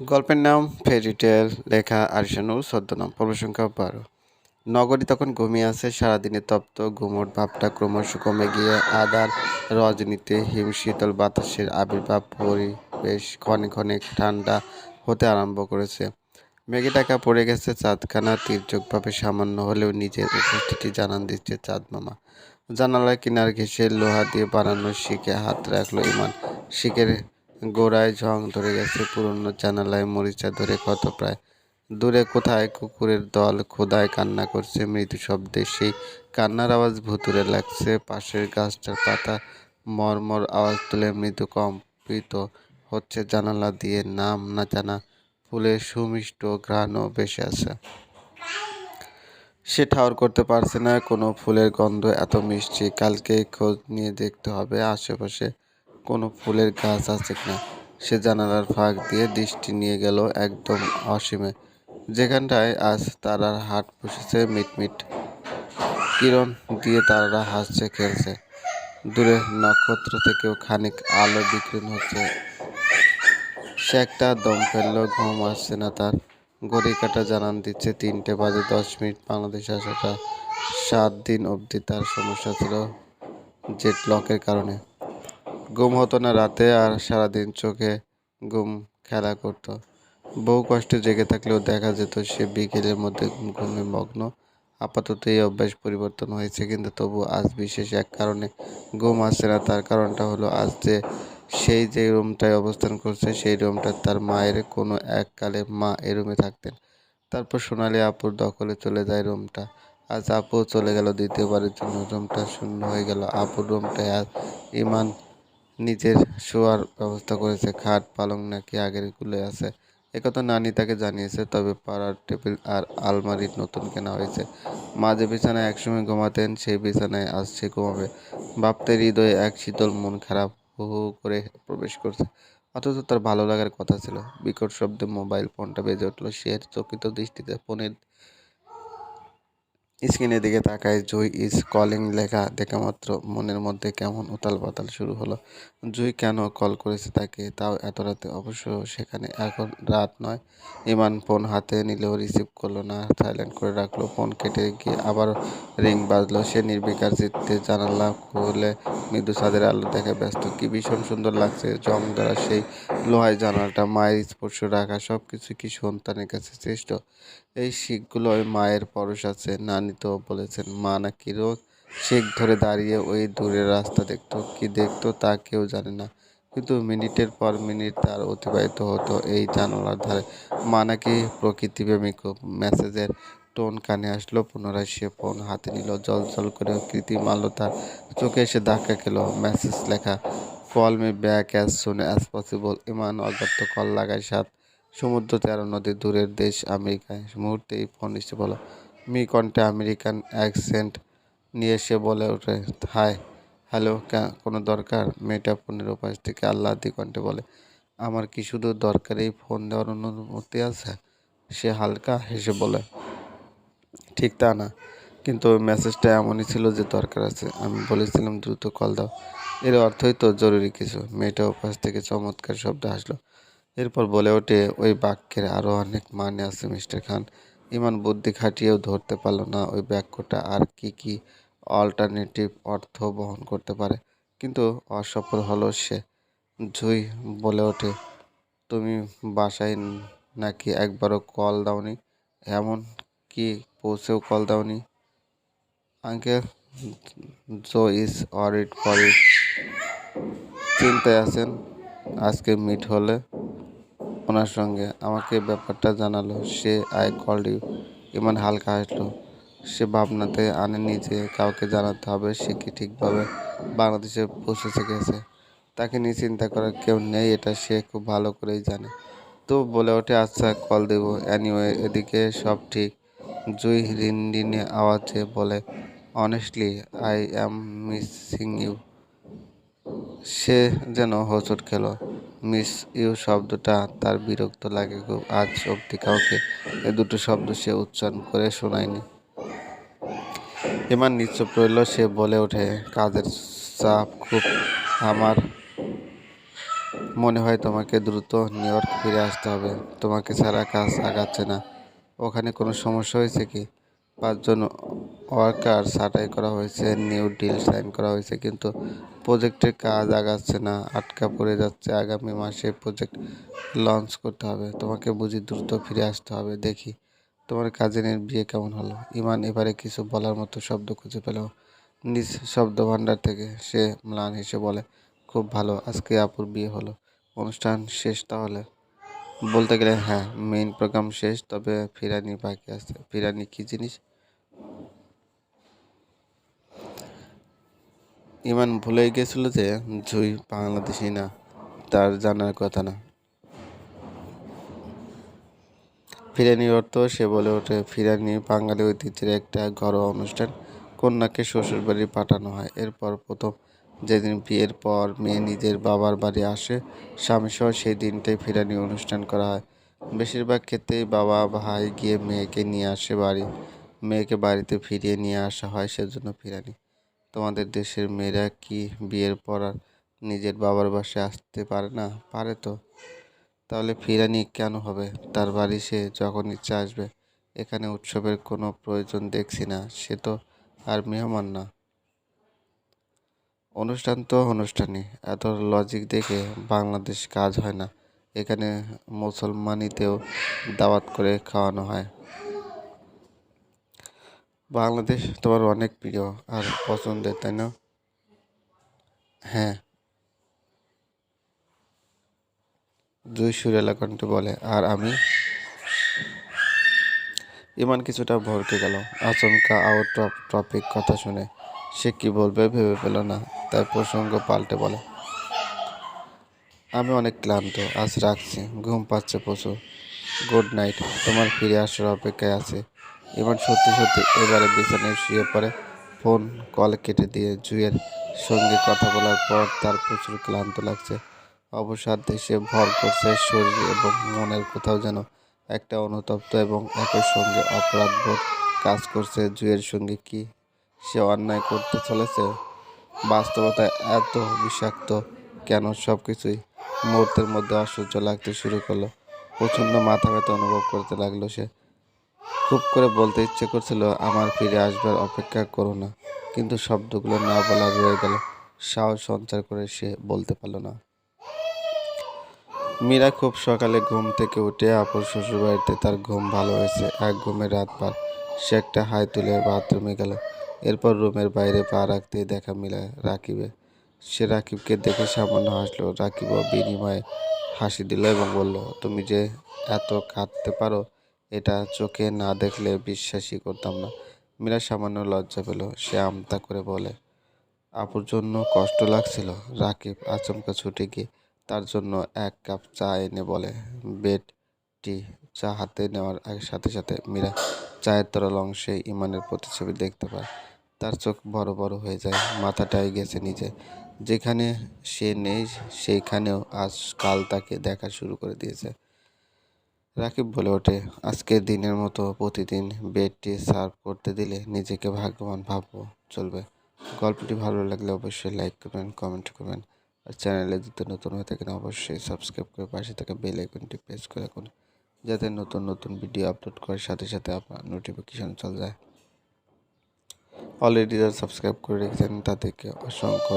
গল্পের নাম ফেরিটেল লেখা আরিশানুর ছদ্মনাম পর্ব সংখ্যা বারো। নগরী তখন ঘুমিয়ে আছে, সারাদিনে তপ্ত ঘুমট ভাবটা ক্রমশ কমে গিয়ে আদার রজনীতে হিমশীতল বাতাসের আবির্ভাব পরিবেশ ক্ষণে ক্ষণে ঠান্ডা হতে আরম্ভ করেছে। মেঘে টাকা পড়ে গেছে চাঁদখানা তীর্যকভাবে সামান্য হলেও নিজের উপস্থিতি জানান দিচ্ছে চাঁদ মামা। জানালায় কিনার ঘেঁষে লোহা দিয়ে বানানো শিখে হাত রাখল ইমান। শিখের গোড়ায় ঝং ধরে গেছে পুরনো জানালায় মরিচা ধরে কত প্রায়। দূরে কোথায় কুকুরের দল, খোদায় কান্না করছে মৃদু শব্দে সেই কান্নার আওয়াজ ভুতুরে লাগছে। পাশের গাছটার পাতা মরমর আওয়াজ তুলে মৃদু কম্পিত হচ্ছে জানালা দিয়ে। নাম না জানা ফুলের সুমিষ্ট ঘ্রাণও বেশি আছে সে ঠাউর করতে পারছে না, কোনো ফুলের গন্ধ এত মিষ্টি। কালকে খোঁজ নিয়ে দেখতে হবে আশেপাশে কোনো ফুলের গাছ আছে কিনা, সে জানালার ফাঁক দিয়ে দৃষ্টি নিয়ে গেল একদম অসীমে। যেখানটায় আজ তারার হাট বসেছে মিটমিট। কিরণ দিয়ে তারারা হাসছে, খেলছে। দূরে নক্ষত্র থেকেও খানিক আলো বিকৃণ হচ্ছে। সে একটা দম ফেলল, ঘুম আসছে না তার। ঘড়ি কাটা জানান দিচ্ছে তিনটে বাজে দশ মিনিট বাংলাদেশ আসাটা সাত দিন অবধি তার সমস্যা ছিল জেট লকের কারণে। ঘুম হতো না রাতে আর সারাদিন চোখে ঘুম খেলা করতো। বহু কষ্টে জেগে থাকলেও দেখা যেত সে বিকেলের মধ্যে ঘুমে মগ্ন। আপাতত এই অভ্যাস পরিবর্তন হয়েছে, কিন্তু তবু আজ বিশেষ এক কারণে ঘুম আসছে না। তার কারণটা হলো আজ যে সেই যে রুমটায় অবস্থান করছে, সেই রুমটা তার মায়ের কোনো এককালে মা এ রুমে থাকতেন। তারপর সোনালি আপুর দখলে চলে যায় রুমটা। আজ আপু চলে গেল, দ্বিতীয়বারের জন্য রুমটা শূন্য হয়ে গেল। আপুর রুমটায় আজ ইমান নিজের শোয়ার ব্যবস্থা করেছে, খাট পালং নাকি আগেরগুলো আছে। একথা নানি তাকে জানিয়েছে, তবে পাড়ার টেবিল আর আলমারির নতুন কেনা হয়েছে। মা যে বিছানায় একসময় ঘুমাতেন, সেই বিছানায় আজ সে ঘুমাবে। ভাবতে হৃদয়ে এক শীতল মন খারাপ হু হু করে প্রবেশ করছে। অথচ তার ভালো লাগার কথা ছিল। বিকট শব্দে মোবাইল ফোনটা বেজে উঠল। সে চকিত দৃষ্টিতে ফোনের স্ক্রিনের দিকে তাকায় জুই ইজ কলিং লেখা দেখা মাত্র মনের মধ্যে কেমন উতাল পাতাল শুরু হলো। জুই কেন কল করেছে তাকে? তাও এত রাতে অবশ্য সেখানে এখন রাত নয়। ইমান ফোন হাতে নিলেও রিসিভ করল না। সাইলেন্ট করে রাখল, ফোন কেটে গিয়ে আবার রিং বাজলো। সে নির্বিকার চিত্তে জানালা খুলে মৃদু ছাদের আলো দেখে ব্যস্ত। কি ভীষণ সুন্দর লাগছে জং দ্বারা সেই লোহায় জানালাটা, মায়ের স্পর্শ রাখা সব কিছু কি সন্তানের কাছে শ্রেষ্ঠ এই শিখগুলোয় মায়ের পরশ আছে। নানি তো বলেছেন, মা নাকি রোগ শিখ ধরে দাঁড়িয়ে ওই দূরের রাস্তা দেখতো, কি দেখতো তা কেউ জানে না। কিন্তু মিনিটের পর মিনিট তার অতিবাহিত হতো এই জানালার ধারে। মা নাকি প্রকৃতিপ্রেমিক মেসেজের টোন কানে আসলো, পুনরায় সে ফোন হাতে নিল, জল জল করে কৃত্রিম আলো তার চোখে এসে ধাক্কা খেলো। মেসেজ লেখা call me back as soon as possible Iman অগত্য call লাগায় সাত সমুদ্র তেরো নদী দূরের দেশ আমেরিকায়। মুহূর্তেই ফোন এসে বলো মি কণ্ঠে আমেরিকান অ্যাকসেন্ট নিয়ে সে বলে ওঠে, হাই, হ্যালো কোনো দরকার? মেয়েটা ফোনের উপাস থেকে আল্লাদি কণ্ঠে বলে, আমার কি শুধু দরকারেই ফোন দেওয়ার অনুমতি আছে? সে হালকা হেসে বলে, ঠিক তা না, কিন্তু ওই মেসেজটা এমনই ছিল যে দরকার আছে, আমি বলেছিলাম দ্রুত কল দাও। এর অর্থই তো জরুরি কিছু। মেয়েটা উপাস থেকে চমৎকার শব্দ আসলো এরপর বলে ওঠে, ওই বাক্যের আরও অনেক মানে আছে, মিস্টার খান। ইমান বুদ্ধি খাটিয়েও ধরতে পারল না ওই বাক্যটা আর কি কি অল্টারনেটিভ অর্থ বহন করতে পারে। কিন্তু অসফল হলো সে। জুই বলে ওঠে, তুমি বাসায় নাকি একবারও কল দাওনি? এমন কি পৌঁছেও কল দাওনি? আঙ্কেল, জো ইজ অরিড ফর চিন্তায় আছেন। আজকে মিট হলে ওনার সঙ্গে আমাকে ব্যাপারটা জানালো। সে আই কল্ড ইউ। ইমান হালকা হাসলো। সে ভাবনাতে আনেনি যে কাউকে জানাতে হবে, সে কি ঠিকভাবে বাংলাদেশে পৌঁছেছে গেছে? তাকে নিয়ে চিন্তা করার কেউ নেই, এটা সে খুব ভালো করেই জানে। তো বলে ওঠে আচ্ছা কল দেব। অ্যানিওয়ে এদিকে সব ঠিক। জুই রিনডিনে আওয়াজে বলে honestly I am missing you সে যেন হোঁচট খেল। মিস ইউ শব্দটা তার বিরক্ত লাগে খুব। আজ অব্দি কাউকে এ দুটো শব্দ সে উচ্চারণ করে শোনায়নি। এবার নিশ্চপ রইল সে বলে ওঠে, কাজের চাপ খুব। আমার মনে হয় তোমাকে দ্রুত নিউ ইয়র্ক ফিরে আসতে হবে। তোমাকে ছাড়া কাজ আগাচ্ছে না। ওখানে কোনো সমস্যা হয়েছে কি? পাঁচজন ওয়ার্কার ছাঁটাই করা হয়েছে, নিউ ডিল সাইন করা হয়েছে, কিন্তু প্রজেক্টের কাজ আগাচ্ছে না, আটকা পড়ে যাচ্ছে। আগামী মাসে প্রজেক্ট লঞ্চ করতে হবে। তোমাকে বুঝি দ্রুত ফিরে আসতে হবে। দেখি তোমার কাজিনের বিয়ে কেমন হলো। ইমান এবারে কিছু বলার মতো শব্দ খুঁজে পেল নিজ শব্দ ভাণ্ডার থেকে। সে ম্লান হেসে বলে, খুব ভালো, আজকে আপুর বিয়ে হলো। অনুষ্ঠান শেষ তাহলে? বলতে গেলে হ্যাঁ মেইন প্রোগ্রাম শেষ, তবে ফিরানি বাকি আছে। ফিরানি কি জিনিস? ইমান ভুলে গেছিল যে, জুই বাংলাদেশি না, তার জানার কথা না। ফিরানি অর্থ, সে বলে ওঠে ফিরানি বাঙালি ঐতিহ্যের একটা ঘরোয়া অনুষ্ঠান, কন্যাকে শ্বশুরবাড়ি পাঠানো হয়। এরপর প্রথম যেদিন বিয়ের পর মেয়ে নিজের বাবার বাড়ি আসে স্বামী সহ সেই দিনটাই ফিরানি অনুষ্ঠান করা হয়। বেশিরভাগ ক্ষেত্রেই বাবা, ভাই গিয়ে মেয়েকে নিয়ে আসে বাড়ি। মেয়েকে বাড়িতে ফিরিয়ে নিয়ে আসা হয় সেজন্য ফিরানি। তোমাদের দেশের মেয়েরা কি বিয়ের পর আর নিজের বাবার বাসায় আসতে পারে না? পারে তো। তাহলে ফিরানি কেন হবে? তার বাড়ি সে যখন ইচ্ছা আসবে, এখানে উৎসবের কোনো প্রয়োজন দেখছি না। সে তো আর মেহমান না। অনুষ্ঠান তো অনুষ্ঠানই। এত লজিক দেখে বাংলাদেশ কাজ হয় না। এখানে মুসলমানিতেও দাওয়াত করে খাওয়ানো হয়। বাংলাদেশ তোমার অনেক প্রিয় আর পছন্দের, তাই না? হ্যাঁ। দুই সুরেলা কণ্ঠে বলে, আর আমি? ইমান কিছুটা ভরকে গেল। আচমকা আউট অফ টপিক কথা শুনে সে কি বলবে ভেবে পেল না। তাই প্রসঙ্গ পাল্টে বলে, আমি অনেক ক্লান্ত, আজ রাখছি, ঘুম পাচ্ছে প্রচুর। গুড নাইট, তোমার ফিরে আসার অপেক্ষায় আছে। ইমান সত্যি সত্যি এবারে বিছানায় শুয়ে পড়ে, ফোন কল কেটে দিয়ে জুয়ের সঙ্গে কথা বলার পর তার প্রচুর ক্লান্ত লাগছে। অবসাদ দেশে ভর করছে শরীর এবং মনের কোথাও যেন একটা অনুতপ্ত এবং একই সঙ্গে অপরাধবোধ কাজ করছে জুয়ের সঙ্গে। কি সে অন্যায় করতে চলেছে। বাস্তবতা এত বিষাক্ত। কেন সব কিছুই মুহূর্তের মধ্যে অসহ্য লাগতে শুরু করল। প্রচণ্ড মাথা ব্যথা অনুভব করতে লাগল সে। খুব করে বলতে ইচ্ছে করছিল, আমার ফিরে আসবার অপেক্ষা করো না। কিন্তু শব্দগুলো না বলা রয়ে গেল। সাহস সঞ্চার করে সে বলতে পারল না। মীরা খুব সকালে ঘুম থেকে উঠে আপুর শ্বশুরবাড়িতে তার ঘুম ভালো হয়েছে। এক ঘুমে রাত পার। সে একটা হাই তুলে বাথরুমে গেল। এরপর রুমের বাইরে পা রাখতেই দেখা মিলে রাকিবে। সে রাকিবকে দেখে সামান্য হাসলো। রাকিবও বিনিময়ে হাসি দিল এবং বলল, তুমি যে এত কাঁদতে পারো, এটা চোখে না দেখলে বিশ্বাসই করতাম না। মীরা সামান্য লজ্জা পেল। সে আমতা করে বলে, আপুর জন্য কষ্ট লাগছিল। রাকিব আচমকা ছুটে গিয়ে তার জন্য এক কাপ চা এনে বলে, বেড, টি, চা হাতে নেওয়ার সাথে সাথে। মীরা চায়ের তরল অংশে ইমানের প্রতিছবি দেখতে পায়। তার চোখ বড় বড় হয়ে যায়, মাথাটাই গেছে নিচে। যেখানে সে নেই, সেইখানেও আজ কাল তাকে দেখা শুরু করে দিয়েছে। রাকিব বলে ওঠে, আজকের দিনের মতো প্রতিদিন বেডটি সার্ভ করতে দিলে নিজেকে ভাগ্যবান ভাববো, চলবে। গল্পটি ভালো লাগলে অবশ্যই লাইক করবেন, কমেন্ট করবেন। আর চ্যানেলে যদি নতুন হয়ে থাকেন, অবশ্যই সাবস্ক্রাইব করে পাশে থাকা বেল আইকনটি প্রেস করে রাখুন, যাতে নতুন নতুন ভিডিও আপলোড করার সাথে সাথে আপনার নোটিফিকেশন চলে যায়। অলরেডি যারা সাবস্ক্রাইব করে রেখেছেন তাদেরকে অসংখ্য